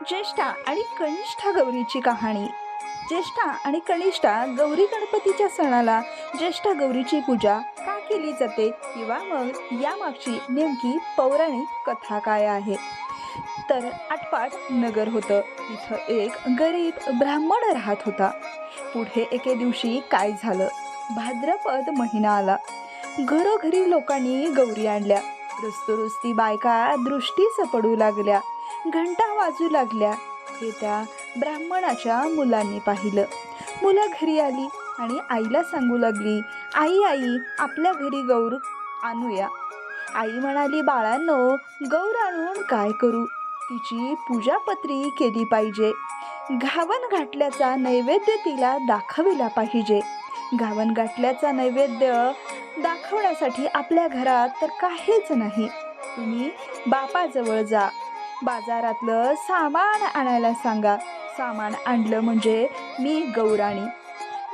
ज्येष्ठा आणि कनिष्ठा गौरीची कहाणी. ज्येष्ठा आणि कनिष्ठा गौरी गणपतीच्या सणाला ज्येष्ठा गौरीची पूजा का केली जाते? किंवा मग यामागची नेमकी पौराणिक कथा काय आहे? तर आटपाट नगर होतं. तिथं एक गरीब ब्राह्मण राहत होता. पुढे एके दिवशी काय झालं? भाद्रपद महिना आला. घरोघरी लोकांनी गौरी आणल्या. रुस्तुरुस्ती बायका दृष्टीस पडू लागल्या. घंटा वाजू लागल्या. हे त्या ब्राह्मणाच्या मुलांनी पाहिलं. मुलं घरी आली आणि आईला सांगू लागली आई आई आपल्या घरी गौर आणूया. आई म्हणाली बाळांनो गौर आणून काय करू? तिची पूजापत्री केली पाहिजे. घावन घाटल्याचा नैवेद्य तिला दाखविला पाहिजे. घावन घाटल्याचा नैवेद्य दाखवण्यासाठी आपल्या घरात तर काहीच नाही. तुम्ही बापाजवळ जा. बाजारातलं सामान आणायला सांगा. सामान आणलं म्हणजे मी गौराणी.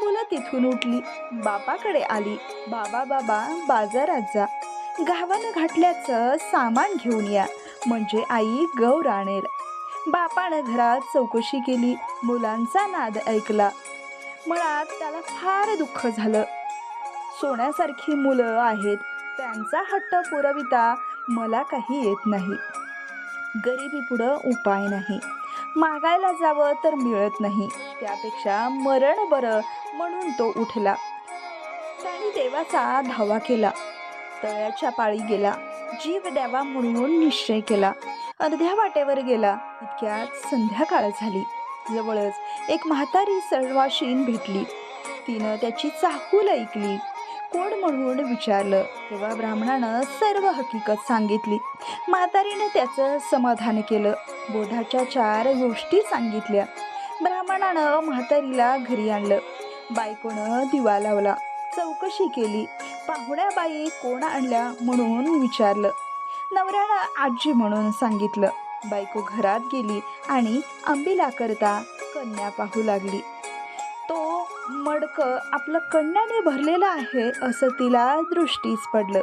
मुलं तिथून उठली. बापाकडे आली. बाबा बाबा बाजारात जा. गावानं घातल्याचं सामान घेऊन या. म्हणजे आई गौर आणेल बापानं घरात चौकशी केली. मुलांचा नाद ऐकला. मुळात त्याला फार दुःख झालं. सोन्यासारखी मुलं आहेत. त्यांचा हट्ट पुरविता मला काही येत नाही. गरिबी पुढं उपाय नाही. मागायला जावं तर मिळत नाही. त्यापेक्षा मरण बरं म्हणून तो उठला. त्याने देवाचा धावा केला. तळ्याच्या पाळी गेला. जीव द्यावा म्हणून निश्चय केला. अर्ध्या वाटेवर गेला. इतक्यात संध्याकाळ झाली. जवळच एक म्हातारी सर्वाशीन भेटली. तिनं त्याची चाहूल ऐकली. कोण म्हणून विचारलं? तेव्हा ब्राह्मणानं सर्व हकीकत सांगितली. म्हातारीनं त्याचं समाधान केलं. बोधाच्या चार गोष्टी सांगितल्या. ब्राह्मणानं म्हातारीला घरी आणलं. बायकोनं दिवा लावला. चौकशी केली. पाहुण्या बाई कोण आणल्या म्हणून विचारलं. नवऱ्यानं आजी म्हणून सांगितलं. बायको घरात गेली आणि अंबिलाकरता कन्या पाहू लागली. तो मडक आपलं कण्याने भरलेलं आहे असं तिला दृष्टीस पडलं.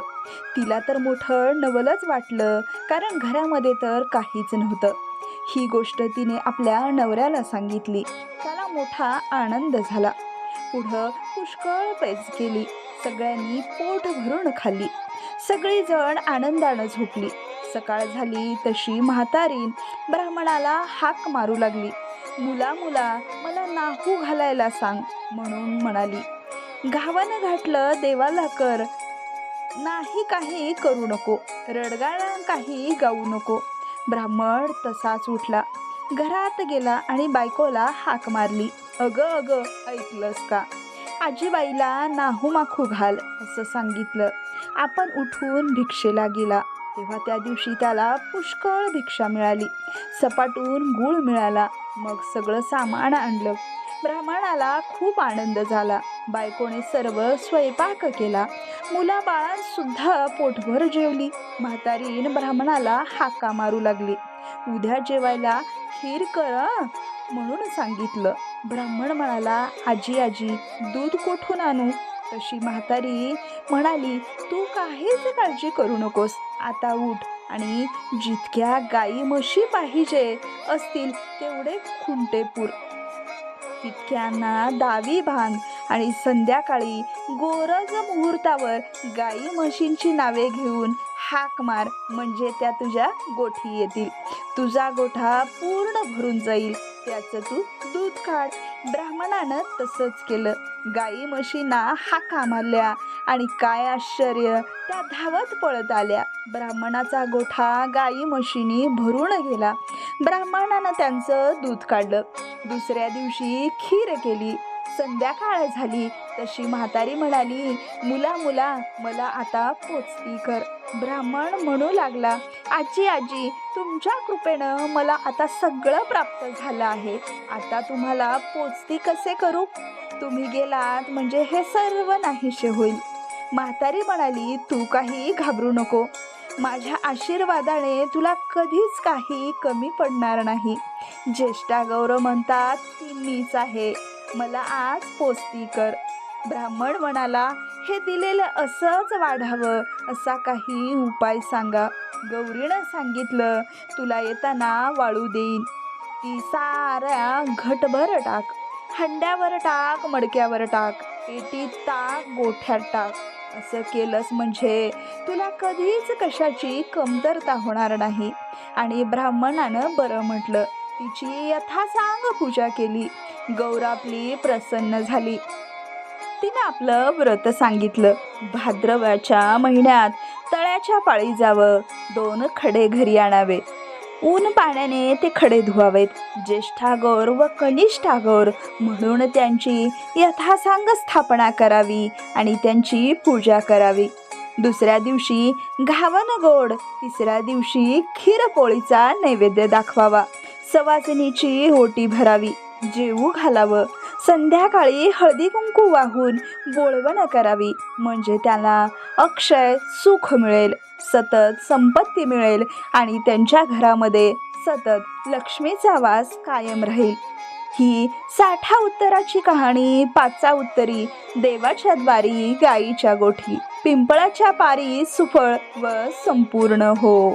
तिला तर मोठं नवलच वाटलं कारण घरामध्ये तर काहीच नव्हतं. ही गोष्ट तिने आपल्या नवऱ्याला सांगितली. त्याला मोठा आनंद झाला. पुढं पुष्कळ पैज केली सगळ्यांनी पोट भरून खाल्ली. सगळीजण आनंदानं झोपली. सकाळ झाली तशी म्हातारीन ब्राह्मणाला हाक मारू लागली. मुला मुला मला नाहू घालायला सांग म्हणून म्हणाली. घावानं घातलं देवाला कर. नाही काही करू नको. रडगाळा काही गाऊ नको. ब्राह्मण तसाच उठला. घरात गेला आणि बायकोला हाक मारली. अगं अगं ऐकलंस का? आजीबाईला नाहू माखू घाल असं सांगितलं. आपण उठून भिक्षेला गेला. तेव्हा त्या दिवशी त्याला पुष्कळ भिक्षा मिळाली. सपाटून गूळ मिळाला. मग सगळं सामान आणलं. ब्राह्मणाला खूप आनंद झाला. बायकोने सर्व स्वयंपाक केला. मुलाबाळांसुद्धा पोटभर जेवली. म्हातारीन ब्राह्मणाला हाका मारू लागली. उद्या जेवायला खीर कर म्हणून सांगितलं. ब्राह्मण म्हणाला आजी आजी दूध कोठून आणू? तशी म्हातारी म्हणाली तू काहीच काळजी करू नकोस. आता उठ आणि जितक्या गाई म्हशी पाहिजे असतील तेवढे खुंटेपूर तितक्यांना दावी भांग आणि संध्याकाळी गोरज मुहूर्तावर गाई म्हशींची नावे घेऊन हाक मार म्हणजे त्या तुझ्या गोठी येतील. तुझा गोठा पूर्ण भरून जाईल. त्याचं तू दूध काढ. ब्राह्मणानं तसंच केलं. गाई म्हशींना हाका मारल्या आणि काय आश्चर्य त्या धावत पळत आल्या. ब्राह्मणाचा गोठा गाई म्हशींनी भरून गेला. ब्राह्मणानं त्यांचं दूध काढलं. दुसऱ्या दिवशी खीर केली. संध्याकाळ झाली. तशी म्हातारी म्हणाली मुला मुला मला आता पोचती कर ब्राह्मण म्हणू लागला आजी आजी तुमच्या कृपेनं मला आता सगळं प्राप्त झालं आहे. आता तुम्हाला पोचती कसे करू? तुम्ही गेलात म्हणजे हे सर्व नाहीसे होईल. म्हातारी म्हणाली तू काही घाबरू नको. माझ्या आशीर्वादाने तुला कधीच काही कमी पडणार नाही. ज्येष्ठा गौरव म्हणतात ती मीच आहे. मला आज पोस्ती कर. ब्राह्मण म्हणाला हे दिलेलं असंच वाढावं असा काही उपाय सांगा. गौरीनं सांगितलं तुला येताना वाळू देईन. ती साऱ्या घटभर टाक. हंड्यावर टाक मडक्यावर टाक. पेटीत टाक गोठ्यात टाक. असं केलंस म्हणजे तुला कधीच कशाची कमतरता होणार नाही. आणि ब्राह्मणानं बरं म्हटलं. तिची यथासांग पूजा केली. गौर आपली प्रसन्न झाली. तिने आपलं व्रत सांगितलं. भाद्रवाच्या महिन्यात तळ्याच्या पाळी जावं दोन खडे घरी आणावे. ऊन पाण्याने ते खडे धुवावेत. ज्येष्ठागौर व कनिष्ठागौर म्हणून त्यांची यथासांग स्थापना करावी आणि त्यांची पूजा करावी. दुसऱ्या दिवशी घावन गोड तिसऱ्या दिवशी खीरपोळीचा नैवेद्य दाखवावा. सवासिनीची ओटी भरावी. जेवू घालावं. संध्याकाळी हळदी कुंकू वाहून बोळवणं करावी. म्हणजे त्याला अक्षय सुख मिळेल सतत संपत्ती मिळेल आणि त्यांच्या घरामध्ये सतत लक्ष्मीचा वास कायम राहील. ही साठा उत्तराची कहाणी पाचा उत्तरी देवाच्या द्वारी गाईच्या गोठी पिंपळाच्या पारी सुफळ व संपूर्ण हो.